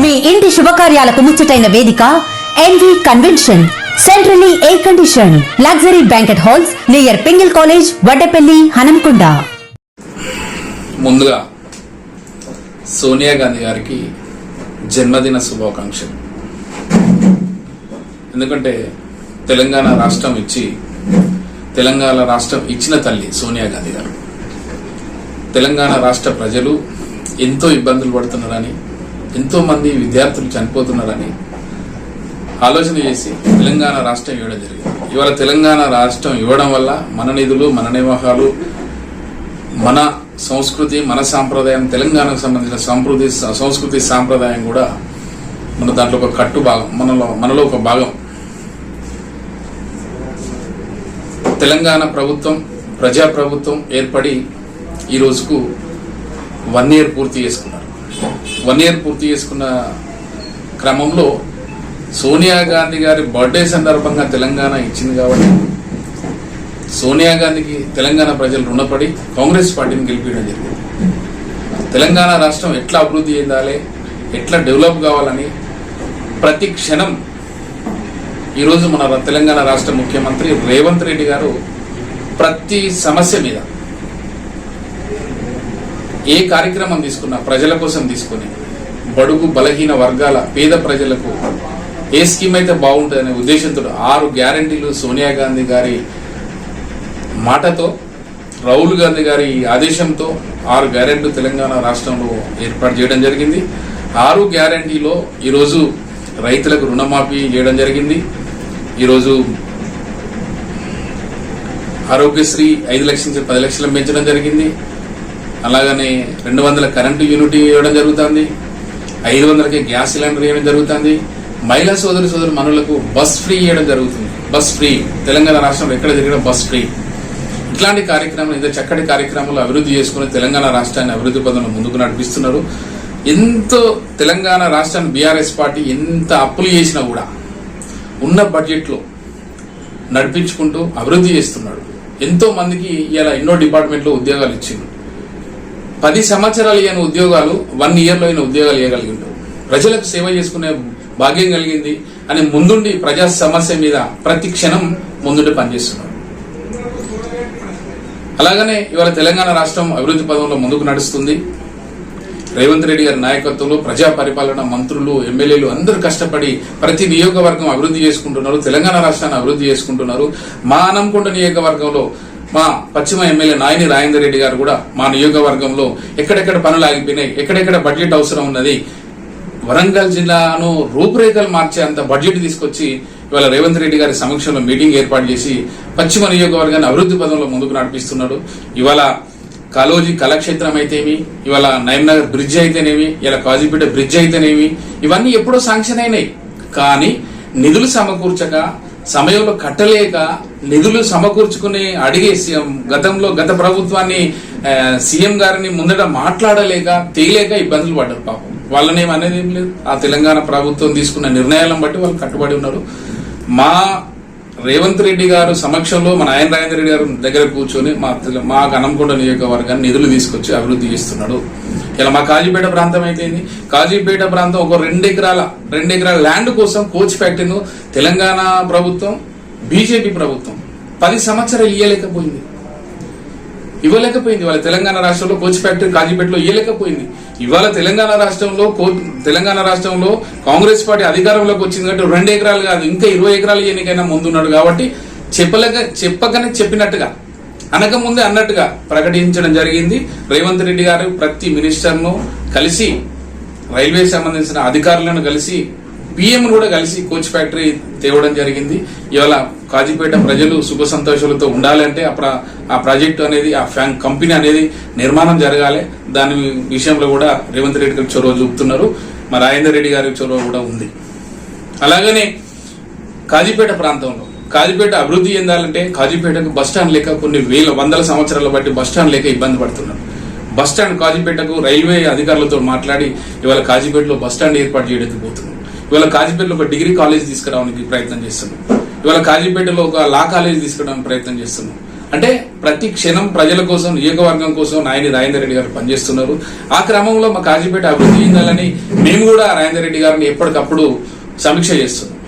మీ ఇంటి శుభకార్యాలకు ముచ్చటైన వేదిక NV convention centrally air condition luxury banquet halls near Pingle college Waddepally Hanamkonda ముందుగా సోనియా గాంధీ గారికి జన్మదిన శుభాకాంక్షలు. ఎందుకంటే తెలంగాణ రాష్ట్రం ఇచ్చి తెలంగాణ రాష్ట్రం ఇచ్చిన తల్లి సోనియా గాంధీ గారు. తెలంగాణ రాష్ట్ర ప్రజలు ఎంతో ఇబ్బందులు పడుతున్నారని ఎంతో మంది విద్యార్థులు చనిపోతున్నారని ఆలోచన చేసి తెలంగాణ రాష్ట్రం ఇవ్వడం జరిగింది. ఇవాళ తెలంగాణ రాష్ట్రం ఇవ్వడం వల్ల మన నిధులు మన నివాహాలు మన సంస్కృతి మన సాంప్రదాయం తెలంగాణకు సంబంధించిన సంస్కృతి సంస్కృతి సాంప్రదాయం కూడా మన దాంట్లో ఒక కట్టు భాగం మనలో మనలో ఒక భాగం. తెలంగాణ ప్రభుత్వం ప్రజా ప్రభుత్వం ఏర్పడి ఈ రోజుకు వన్ ఇయర్ పూర్తి చేసుకున్నారు. వన్ ఇయర్ పూర్తి చేసుకున్న క్రమంలో సోనియా గాంధీ గారి బర్త్డే సందర్భంగా తెలంగాణ ఇచ్చింది కాబట్టి సోనియా గాంధీకి తెలంగాణ ప్రజలు రుణపడి కాంగ్రెస్ పార్టీని గెలిపించడం జరిగింది. తెలంగాణ రాష్ట్రం ఎట్లా అభివృద్ధి చెందాలి ఎట్లా డెవలప్ కావాలని ప్రతి క్షణం ఈరోజు మన తెలంగాణ రాష్ట్ర ముఖ్యమంత్రి రేవంత్ రెడ్డి గారు ప్రతి సమస్య మీద ఏ కార్యక్రమం తీసుకున్నా ప్రజల కోసం తీసుకుని బడుగు బలహీన వర్గాల పేద ప్రజలకు ఏ స్కీమ్ అయితే బాగుంటుందనే ఉద్దేశంతో ఆరు గ్యారంటీలు సోనియా గాంధీ గారి మాటతో రాహుల్ గాంధీ గారి ఆదేశంతో ఆరు గ్యారెంటీ తెలంగాణ రాష్ట్రంలో ఏర్పాటు చేయడం జరిగింది. ఆరు గ్యారంటీలో ఈరోజు రైతులకు రుణమాఫీ చేయడం జరిగింది. ఈరోజు ఆరోగ్యశ్రీ ఐదు లక్షల నుంచి పది లక్షలు పెంచడం జరిగింది. అలాగనే రెండు వందల కరెంటు యూనిట్ ఇవ్వడం జరుగుతుంది ఐదు వందలకి గ్యాస్ సిలిండర్ ఇవ్వడం జరుగుతుంది మహిళా సోదరి సోదరు మనులకు బస్ ఫ్రీ ఇవ్వడం జరుగుతుంది. Bus free. తెలంగాణ రాష్ట్రంలో ఎక్కడ జరిగిన బస్ ఫ్రీ. ఇట్లాంటి కార్యక్రమాలు ఇంత చక్కటి కార్యక్రమాలు అభివృద్ధి చేసుకుని తెలంగాణ రాష్ట్రాన్ని అభివృద్ధి పదంలో ముందుకు నడిపిస్తున్నారు. ఎంతో తెలంగాణ రాష్ట్రాన్ని బీఆర్ఎస్ పార్టీ ఎంత అప్పులు చేసినా కూడా ఉన్న బడ్జెట్లో నడిపించుకుంటూ అభివృద్ధి చేస్తున్నాడు. ఎంతో మందికి ఇలా ఎన్నో డిపార్ట్మెంట్లో ఉద్యోగాలు ఇచ్చిండు. పది సంవత్సరాలు అయిన ఉద్యోగాలు వన్ ఇయర్లో అయిన ఉద్యోగాలు ఇవ్వగలిగిండు ప్రజలకు సేవ చేసుకునే భాగ్యం కలిగింది అని ముందుండి ప్రజా సమస్య మీద ప్రతి క్షణం ముందుండి పనిచేస్తున్నారు. అలాగనే ఇవాళ తెలంగాణ రాష్ట్రం అభివృద్ధి పదంలో ముందుకు నడుస్తుంది. రేవంత్ రెడ్డి గారి నాయకత్వంలో ప్రజా పరిపాలన మంత్రులు ఎమ్మెల్యేలు అందరూ కష్టపడి ప్రతి నియోగవర్గం అభివృద్ధి చేసుకుంటున్నారు తెలంగాణ రాష్ట్రాన్ని అభివృద్ధి చేసుకుంటున్నారు. మా అనంకొండ నియోగవర్గంలో మా పశ్చిమ ఎమ్మెల్యే నాయని రాజేందర్ రెడ్డి గారు కూడా మా నియోగవర్గంలో ఎక్కడెక్కడ పనులు ఆగిపోయినాయి ఎక్కడెక్కడ బడ్జెట్ అవసరం ఉన్నది వరంగల్ జిల్లాను రూపురేఖలు మార్చే అంత బడ్జెట్ తీసుకొచ్చి ఇవాళ రేవంత్ రెడ్డి గారి సమక్షంలో మీటింగ్ ఏర్పాటు చేసి పశ్చిమ నియోజకవర్గాన్ని అభివృద్ధి పదంలో ముందుకు నడిపిస్తున్నాడు. ఇవాళ కాలోజీ కళాక్షేత్రం అయితేమి ఇవాళ నగర్ బ్రిడ్జ్ అయితేనేమి ఇలా కాజీపేట బ్రిడ్జ్ అయితేనేమి ఇవన్నీ ఎప్పుడో శాంక్షన్ అయినాయి. కానీ నిధులు సమకూర్చక సమయంలో కట్టలేక నిధులు సమకూర్చుకుని అడిగే సీఎం గతంలో గత ప్రభుత్వాన్ని సీఎం గారిని ముందట మాట్లాడలేక తేలేక ఇబ్బందులు పడ్డారు పాపం. వాళ్ళనేం అనేది ఏం లేదు. ఆ తెలంగాణ ప్రభుత్వం తీసుకున్న నిర్ణయాలను బట్టి వాళ్ళు కట్టుబడి ఉన్నారు. మా రేవంత్ రెడ్డి గారు సమక్షంలో మన ఆయన రాజేంద్ర రెడ్డి గారు దగ్గర కూర్చొని మా మా గణంకొండ నియోజకవర్గాన్ని నిధులు తీసుకొచ్చి అభివృద్ధి చేస్తున్నాడు. ఇలా మా కాజీపేట ప్రాంతం అయితే కాజీపేట ప్రాంతం ఒక రెండు ఎకరాల రెండు ఎకరాల ల్యాండ్ కోసం కోచ్ ఫ్యాక్టరీను తెలంగాణ ప్రభుత్వం బీజేపీ ప్రభుత్వం పది సంవత్సరాలు ఇవ్వలేకపోయింది ఇవ్వలేకపోయింది. వాళ్ళ తెలంగాణ రాష్ట్రంలో కోచ్ ఫ్యాక్టరీ కాజీపేటలో ఇవ్వలేకపోయింది ఇవాళ తెలంగాణ రాష్ట్రంలో కో- తెలంగాణ రాష్ట్రంలో కాంగ్రెస్ పార్టీ అధికారంలోకి వచ్చింది కాబట్టి రెండు ఎకరాలు కాదు ఇంకా ఇరవై ఎకరాలు ఎన్నికైనా ముందున్నాడు కాబట్టి చెప్పలేక చెప్పకనే చెప్పినట్టుగా అనకముందే అన్నట్టుగా ప్రకటించడం జరిగింది. రేవంత్ రెడ్డి గారు ప్రతి మినిస్టర్ను కలిసి రైల్వే సంబంధించిన అధికారులను కలిసి పిఎం కూడా కలిసి కోచ్ ఫ్యాక్టరీ తేవడం జరిగింది. ఇవాళ కాజీపేట ప్రజలు సుఖ సంతోషాలతో ఉండాలంటే అప్పుడు ఆ ప్రాజెక్టు అనేది ఆ ఫ్యాన్ కంపెనీ అనేది నిర్మాణం జరగాలి. దాని విషయంలో కూడా రేవంత్ రెడ్డి గారు చొరవ చూపుతున్నారు. మా రాజేందర్ రెడ్డి గారి చొరవ కూడా ఉంది. అలాగనే కాజీపేట ప్రాంతంలో కాజీపేట అభివృద్ధి చెందాలంటే కాజీపేటకు బస్ స్టాండ్ లేక కొన్ని వేల వందల సంవత్సరాల బట్టి బస్ స్టాండ్ లేక ఇబ్బంది పడుతున్నారు. బస్ స్టాండ్ కాజీపేటకు రైల్వే అధికారులతో మాట్లాడి ఇవాళ కాజీపేటలో బస్ స్టాండ్ ఏర్పాటు చేయడానికి పోతున్నారు. ఇవాళ కాజీపేటలో ఒక డిగ్రీ కాలేజ్ తీసుకురావడానికి ప్రయత్నం చేస్తున్నాం. ఇవాళ కాజీపేటలో ఒక లా కాలేజ్ తీసుకురావడానికి ప్రయత్నం చేస్తున్నాం. అంటే ప్రతి క్షణం ప్రజల కోసం నియోజకవర్గం కోసం నాయని రాజేందర్ రెడ్డి గారు పనిచేస్తున్నారు. ఆ క్రమంలో మా కాజీపేట అభివృద్ధి చెందాలని మేము కూడా రాజేందర్ రెడ్డి గారిని ఎప్పటికప్పుడు సమీక్ష చేస్తున్నాం.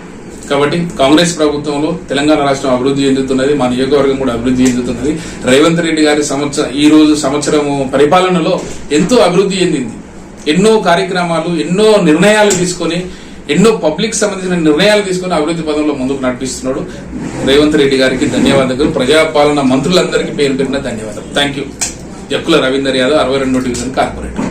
కాబట్టి కాంగ్రెస్ ప్రభుత్వంలో తెలంగాణ రాష్ట్రం అభివృద్ధి చెందుతున్నది మా నియోజకవర్గం కూడా అభివృద్ధి చెందుతున్నది. రేవంత్ రెడ్డి గారి సంవత్సరం ఈ రోజు సంవత్సరము పరిపాలనలో ఎంతో అభివృద్ధి చెందింది. ఎన్నో కార్యక్రమాలు ఎన్నో నిర్ణయాలు తీసుకొని ఎన్నో పబ్లిక్ సంబంధించిన నిర్ణయాలు తీసుకొని అభివృద్ధి పదంలో ముందుకు నడిపిస్తున్నాడు. రేవంత్ రెడ్డి గారికి ధన్యవాదాలు ప్రజాపాలన మంత్రులందరికీ పేరు పెట్టిన ధన్యవాదాలు థ్యాంక్ యూ జక్కుల రవీందర్ యాదవ్ అరవై రెండో డివిజన్ కార్పొరేటర్.